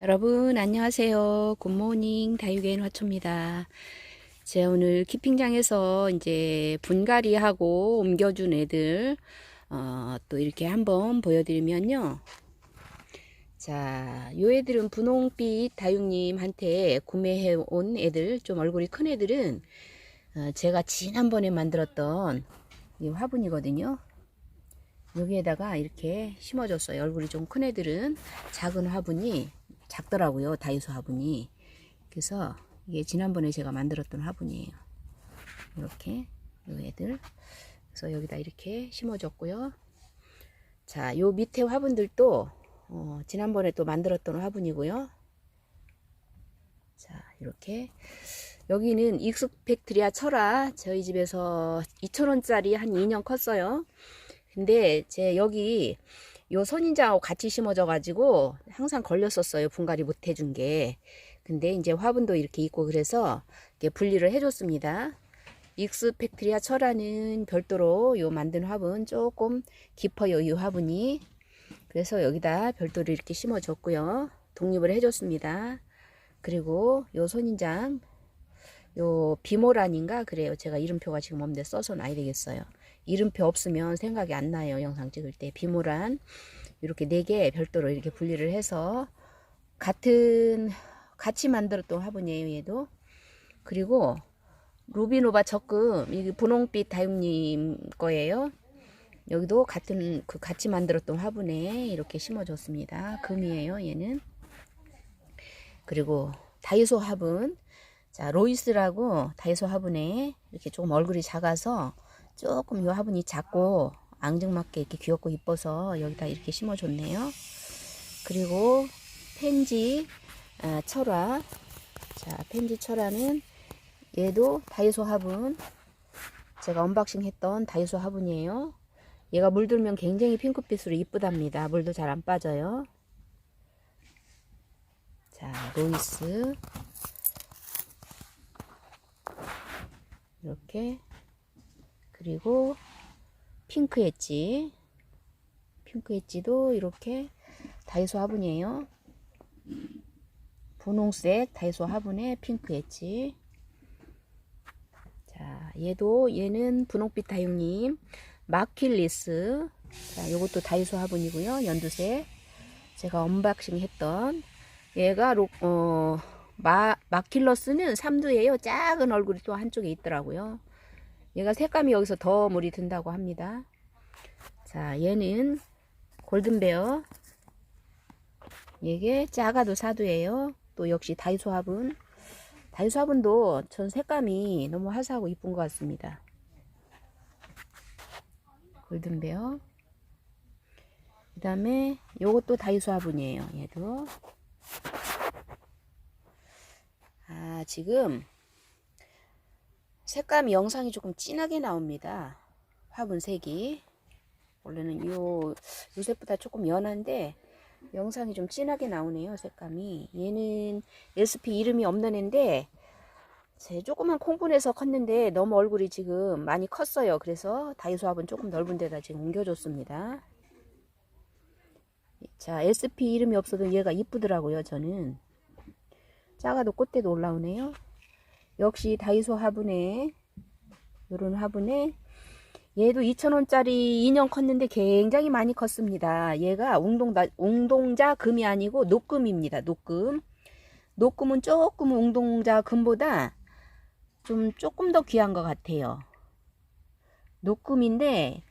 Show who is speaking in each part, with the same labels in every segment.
Speaker 1: 여러분 안녕하세요. 굿모닝 다육엔 화초입니다. 제가 오늘 키핑장에서 이제 분갈이하고 옮겨준 애들 어, 또 이렇게 한번 보여드리면요. 자, 요 애들은 분홍빛 다육님한테 구매해 온 애들 좀 얼굴이 큰 애들은 어, 제가 지난번에 만들었던 이 화분이거든요. 여기에다가 이렇게 심어줬어요. 얼굴이 좀 큰 애들은 작은 화분이 작더라고요. 다이소 화분이. 그래서 이게 지난번에 제가 만들었던 화분이에요. 이렇게 요 애들. 그래서 여기다 이렇게 심어줬고요. 자, 요 밑에 화분들도 어, 지난번에 또 만들었던 화분이고요. 자, 이렇게 여기는 익숙 팩트리아 철화 저희 집에서 2,000원짜리 한 2년 컸어요. 근데 제 여기 요 선인장하고 같이 심어져 가지고 항상 걸렸었어요. 분갈이 못 해준 게. 근데 이제 화분도 이렇게 있고 그래서 이렇게 분리를 해줬습니다. 익스 팩트리아 철화는 별도로 요 만든 화분 조금 깊어요. 이 화분이. 그래서 여기다 별도로 이렇게 심어줬고요. 독립을 해줬습니다. 그리고 요 선인장 요 비모란인가 그래요. 제가 이름표가 지금 없는데 써서 놔야 되겠어요. 이름표 없으면 생각이 안 나요. 영상 찍을 때. 비모란 이렇게 네 개 별도로 이렇게 분리를 해서 같은 같이 만들었던 화분이에요. 얘도. 그리고 루비노바 적금 이게 분홍빛 다육님 거예요. 여기도 같은 그 같이 만들었던 화분에 이렇게 심어줬습니다. 금이에요. 얘는. 그리고 다이소 화분 자 로이스라고 다이소 화분에 이렇게 조금 얼굴이 작아서 조금 요 화분이 작고 앙증맞게 이렇게 귀엽고 이뻐서 여기다 이렇게 심어줬네요. 그리고 펜지 아, 철화 자 펜지 철화는 얘도 다이소 화분 제가 언박싱 했던 다이소 화분이에요. 얘가 물들면 굉장히 핑크빛으로 이쁘답니다. 물도 잘 안 빠져요. 자 로이스 이렇게 그리고 핑크 엣지. 핑크 엣지도 이렇게 다이소 화분이에요. 분홍색 다이소 화분에 핑크 엣지. 자 얘도 얘는 분홍빛 다육님. 마킬리스. 자 요것도 다이소 화분이고요. 연두색. 제가 언박싱 했던. 얘가 로, 어, 마, 마킬러스는 삼두예요. 작은 얼굴이 또 한쪽에 있더라고요 얘가 색감이 여기서 더 물이 든다고 합니다. 자, 얘는 골든베어. 얘게 작아도 사두예요. 또 역시 다이소 화분. 다이소 화분도 전 색감이 너무 화사하고 이쁜 것 같습니다. 골든베어. 그 다음에 요것도 다이소 화분이에요. 얘도. 아, 지금 색감이 영상이 조금 진하게 나옵니다. 화분 색이. 원래는 요, 요 색보다 조금 연한데, 영상이 좀 진하게 나오네요, 색감이. 얘는 SP 이름이 없는 애인데, 제 조그만 콩분에서 컸는데, 너무 얼굴이 지금 많이 컸어요. 그래서 다이소 화분 조금 넓은 데다 지금 옮겨줬습니다. 자, SP 이름이 없어도 얘가 이쁘더라고요, 저는. 작아도 꽃대도 올라오네요. 역시 다이소 화분에 요런 화분에 얘도 2,000원짜리 2년 컸는데 굉장히 많이 컸습니다. 얘가 웅동다, 웅동자 금이 아니고 녹금입니다. 녹금. 녹금은 조금 웅동자 금보다 좀 조금 더 귀한 것 같아요. 녹금인데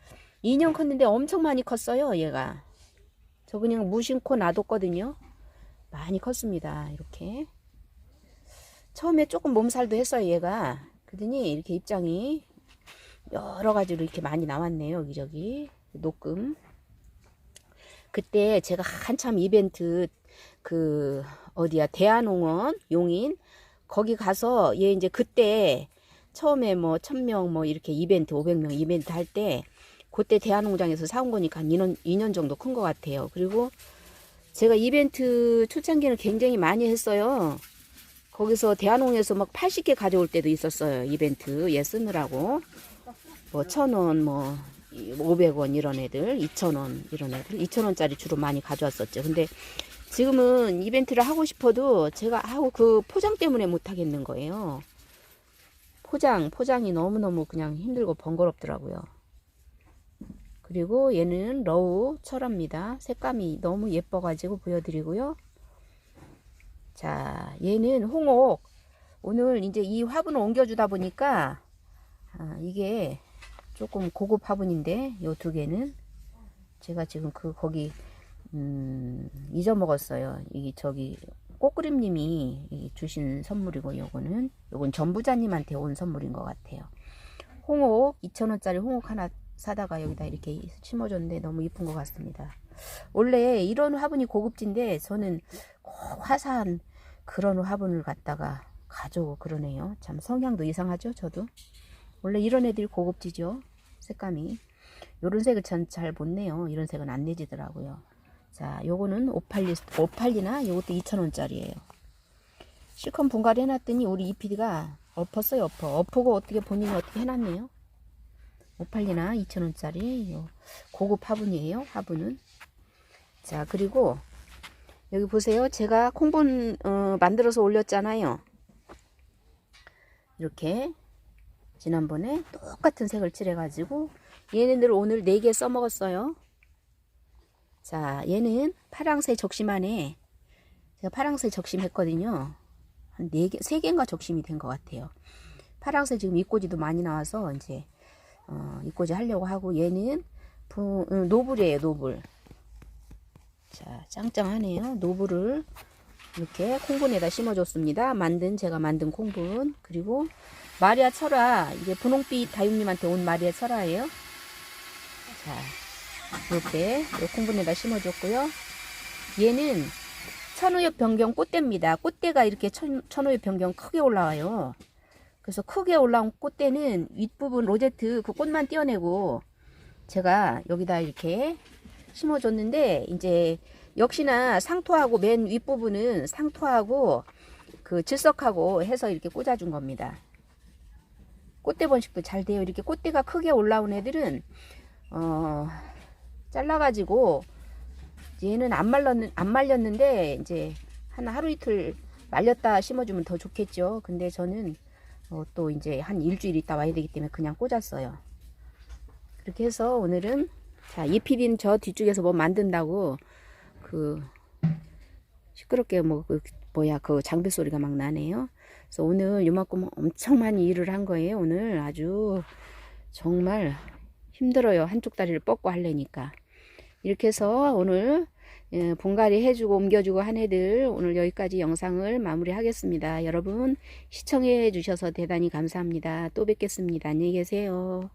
Speaker 1: 2년 컸는데 엄청 많이 컸어요. 얘가. 저 그냥 무심코 놔뒀거든요. 많이 컸습니다. 이렇게. 처음에 조금 몸살도 했어요, 얘가. 그러더니 이렇게 입장이 여러 가지로 이렇게 많이 나왔네요, 여기저기. 녹금. 그때 제가 한참 이벤트 그 어디야 대한홍원 용인 거기 가서 얘 이제 그때 처음에 뭐 천명 뭐 이렇게 이벤트 500명 이벤트 할 때 그때 대한농장에서 사온 거니까 한 2년, 2년 정도 큰 것 같아요. 그리고 제가 이벤트 초창기는 굉장히 많이 했어요. 거기서 대한홍에서 막 80개 가져올 때도 있었어요. 이벤트 얘 쓰느라고. 뭐, 천 원, 뭐, 500원 이런 애들, 2,000원 이런 애들, 2,000원짜리 주로 많이 가져왔었죠. 근데 지금은 이벤트를 하고 싶어도 제가 하고 그 포장 때문에 못 하겠는 거예요. 포장, 포장이 너무너무 그냥 힘들고 번거롭더라고요. 그리고 얘는 러우 철화입니다. 색감이 너무 예뻐가지고 보여드리고요. 자, 얘는 홍옥. 오늘 이제 이 화분을 옮겨주다 보니까 아, 이게 조금 고급 화분인데 요 두 개는 제가 지금 그 거기 음, 잊어먹었어요. 이 저기 꽃그림님이 이 주신 선물이고 요거는 요건 전부자님한테 온 선물인 것 같아요. 홍옥 2,000원짜리 홍옥 하나 사다가 여기다 이렇게 심어줬는데 너무 이쁜 것 같습니다. 원래 이런 화분이 고급진데 저는 꼭 화사한 그런 화분을 갖다가 가져오고 그러네요. 참 성향도 이상하죠, 저도. 원래 이런 애들이 고급지죠, 색감이. 요런 색을 전 잘 못 내요. 이런 색은 안 내지더라고요. 자, 요거는 오팔리, 오팔리나 요것도 2,000원짜리예요. 실컷 분갈이 해놨더니 우리 이피디가 엎었어요, 엎어. 엎고 어떻게 본인이 어떻게 해놨네요. 오팔리나 2,000원짜리 요 고급 화분이에요, 화분은. 자, 그리고 여기 보세요. 제가 콩분 어, 만들어서 올렸잖아요. 이렇게 지난번에 똑같은 색을 칠해가지고 얘네들 오늘 4개 써먹었어요. 자, 얘는 파랑새 적심 안에 제가 파랑새 적심 했거든요. 한 4개, 3개인가 적심이 된 것 같아요. 파랑새 지금 입꼬지도 많이 나와서 이제 어, 입꼬지 하려고 하고 얘는 부, 음, 노블이에요, 노블. 자, 짱짱하네요. 노블을 이렇게 콩분에다 심어줬습니다. 만든 제가 만든 콩분 그리고 마리아 철화 이게 분홍빛 다육님한테 온 마리아 철화예요. 자, 이렇게 요 콩분에다 심어줬고요. 얘는 천우엽 변경 꽃대입니다. 꽃대가 이렇게 천, 천우엽 변경 크게 올라와요. 그래서 크게 올라온 꽃대는 윗부분 로제트 그 꽃만 떼어내고 제가 여기다 이렇게 심어줬는데 이제 역시나 상토하고 맨 윗부분은 상토하고 그 질석하고 해서 이렇게 꽂아준 겁니다. 꽃대 번식도 잘 돼요. 이렇게 꽃대가 크게 올라온 애들은 어 잘라가지고 얘는 안 말렸는 안 말렸는데 이제 한 하루 이틀 말렸다 심어주면 더 좋겠죠. 근데 저는 어, 또 이제 한 일주일 있다 와야 되기 때문에 그냥 꽂았어요. 그렇게 해서 오늘은 자, 이 PD는 저 뒤쪽에서 뭐 만든다고 그 시끄럽게 뭐 그 뭐야 그 장비 소리가 막 나네요. 그래서 오늘 요만큼 엄청 많이 일을 한 거예요. 오늘 아주 정말 힘들어요. 한쪽 다리를 뻗고 하려니까. 이렇게 해서 오늘 예, 분갈이 해주고 옮겨주고 한 애들 오늘 여기까지 영상을 마무리하겠습니다. 여러분 시청해 주셔서 대단히 감사합니다. 또 뵙겠습니다. 안녕히 계세요.